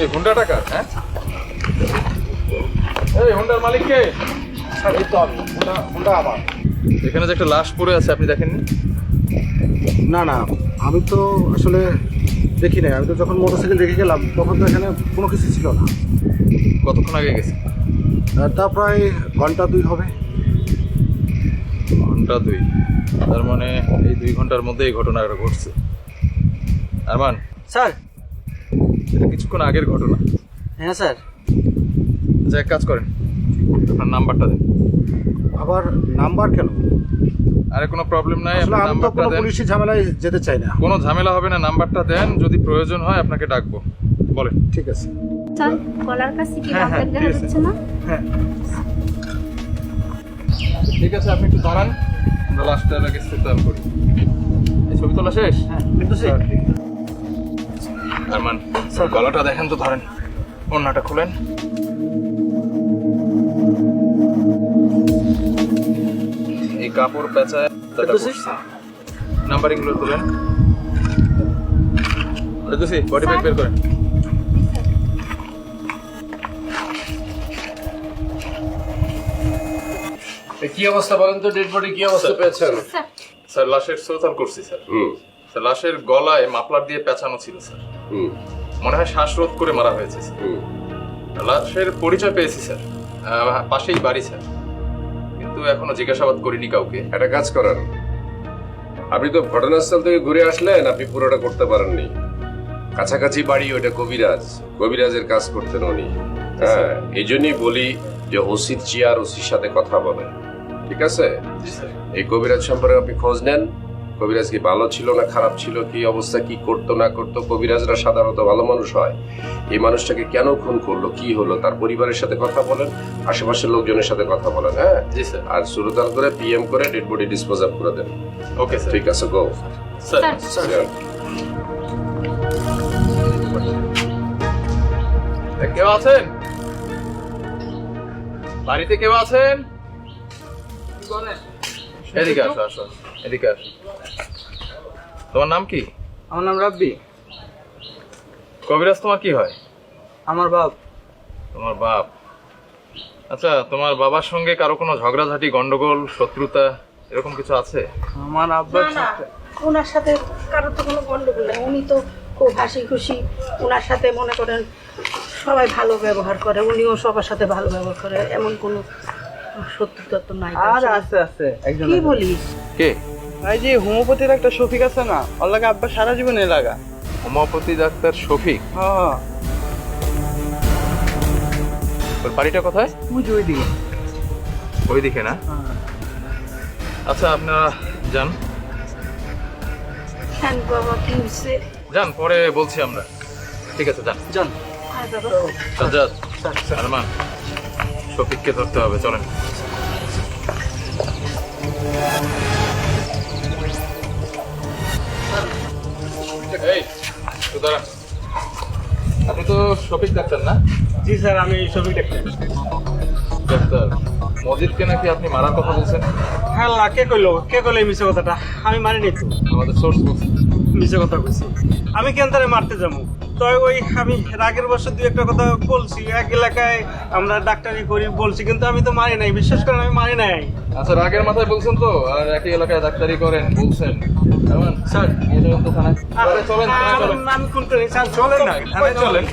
এই হুন্ডা টাকা হ্যাঁ? এই হুন্ডার মালিক কে? স্যার এই তো আমি হুন্ডা হুন্ডা আমার। এখানে যে একটা লাশ পড়ে আছে আপনি দেখেননি? না না আমি তো আসলে দেখি নাই। আমি তো যখন মোটরসাইকেল রেখে গেলাম তখন তো এখানে কোনো কিছু ছিল না। কতক্ষণ আগে গেছে? তা প্রায় ঘণ্টা দুই হবে। ঘণ্টা দুই। তার মানে এই দুই ঘণ্টার মধ্যে এই ঘটনাটা ঘটছে। আরমান? স্যার এটা কিছুক্ষণ আগের ঘটনা। হ্যাঁ স্যার। আচ্ছা এক কাজ করেন। আপনার নাম্বারটা দেন। আবার নাম্বার কেন? আরে কোনো প্রবলেম নাই আসলে আপনার আমি তো নাম্বারটা কোনো দেন। পুলিশি ঝামেলায় যেতে চাই না। কোনো ঝামেলা হবে না নাম্বারটা দেন যদি প্রয়োজন হয় আপনাকে ডাকবো। বলেন। ঠিক আছে। গলার কাছে কি হ্যাঁ, হ্যাঁ, দেখা ঠিক আছে। যাচ্ছে না? হ্যাঁ। ঠিক আছে আপনি একটু দাঁড়ান। আমরা লাস্টটা আগে সেটাল করি। এই ছবি তোলা শেষ? হ্যাঁ কিন্তু সে আরমান স্যার গলাটা দেখেন তো ধরেন। ওড়নাটা খুলেন। এই কাপড় পেঁচায় ফেরদৌসি? নাম্বারিংগুলো তুলেন। ফেরদৌসি বডি ব্যাগ বের করেন। কি অবস্থা বলেন তো ডেড বডি কি অবস্থা পেয়েছেন? স্যার। স্যার লাশের শ্রোতাল করছি স্যার। হুম। স্যার লাশের গলায় মাফলার দিয়ে পেঁচানো ছিল স্যার। মনে হয় শ্বাসরোধ করে মারা হয়েছে স্যার। লাশের পরিচয় পেয়েছি স্যার। পাশেই বাড়ি স্যার। কিন্তু এখনও জিজ্ঞাসাবাদ করিনি কাউকে। একটা কাজ করেন। আপনি তো ঘটনাস্থল থেকে ঘুরে আসলেন আপনি পুরোটা করতে পারেননি। কাছাকাছি বাড়ি ওটা কবিরাজ। কবিরাজের কাজ করতেন উনি। হ্যাঁ এই জন্যই বলি যে ওসির চেয়ার ওসির সাথে কথা বলেন। ঠিক আছে? এই কবিরাজ সম্পর্কে আপনি খোঁজ নেন। কবিরাজ কি ভালো ছিল না খারাপ ছিল? কি অবস্থা? কি করতো না করতো? কবিরাজরা সাধারণত ভালো মানুষ হয়। এই মানুষটাকে কেন খুন করল? কি হলো? তার পরিবারের সাথে কথা বলেন আশেপাশের লোকজনের সাথে কথা বলেন হ্যাঁ? জি স্যার। আর সুরতাল করে পিএম করে ডেড বডি ডিসপোজ আপ করে দেন। Okay sir. ঠিক আছে গো স্যার। স্যার। কেউ আছেন? বাড়িতে কেউ আছেন? এদিকে আসো আসো। এদিকে আসো। তোমার নাম কি? আমার নাম রাব্বি। কবিরাজ তোমার কি হয়? আমার বাপ। তোমার বাপ। আচ্ছা তোমার বাবার সঙ্গে কারও কোনো ঝগড়াঝাটি গন্ডগোল শত্রুতা এরকম কিছু আছে? আমার না ওনার সাথে কারোর তো কোনো গন্ডগোল নেই। উনি তো খুব হাসি খুশি ওনার সাথে মনে করেন সবাই ভালো ব্যবহার করে। উনিও সবার সাথে ভালো ব্যবহার করে। এমন কোনো শত্রুতা তো নাই। আর আছে আছে। একজন কি। বলিস? কে? এই যে হোমিওপ্যাথির একটা শফিক আছে না ওর লাগে আব্বা সারা জীবনে লাগা। Homeopathy doctor Shafiq? হ্যাঁ। ওর বাড়িটা কোথায়? ওই যে ওইদিকে। ওইদিকে না? আচ্ছা আপনারা যান। হ্যাঁ বাবা কি হয়েছে? যান পরে বলছি আমরা। ঠিক আছে যান। বাবা। সাজ্জাদ আরমান শফিককে ধরতে হবে চলেন। দাঁড়ান। আপনি তো শফিক ডাক্তার না? জি স্যার আমি শফিক ডাক্তার। ডাক্তার মজিদকে নাকি আপনি মারার কথা বলছেন? হ্যাঁ কে কইলো? কে কইলো এই মিছে কথাটা? আমি মারিনি তো। আমাদের সোর্স বলছে। মিছে কথা বলছি আমি কেন তারে মারতে যাব? তো ওই আমি রাগের বছর দু একটা কথা বলছি এক এলাকায় আমরা ডাক্তারি করি বলছি কিন্তু আমি তো মারি নাই বিশ্বাস করেন আমি মারি নাই। আচ্ছা রাগের মাথায় বলছেন তো? আর একই এলাকায় ডাক্তারি করেন বলছেন। স্যার। তো থানায় চলেন চলেন। চলেন না, থানায় চলেন।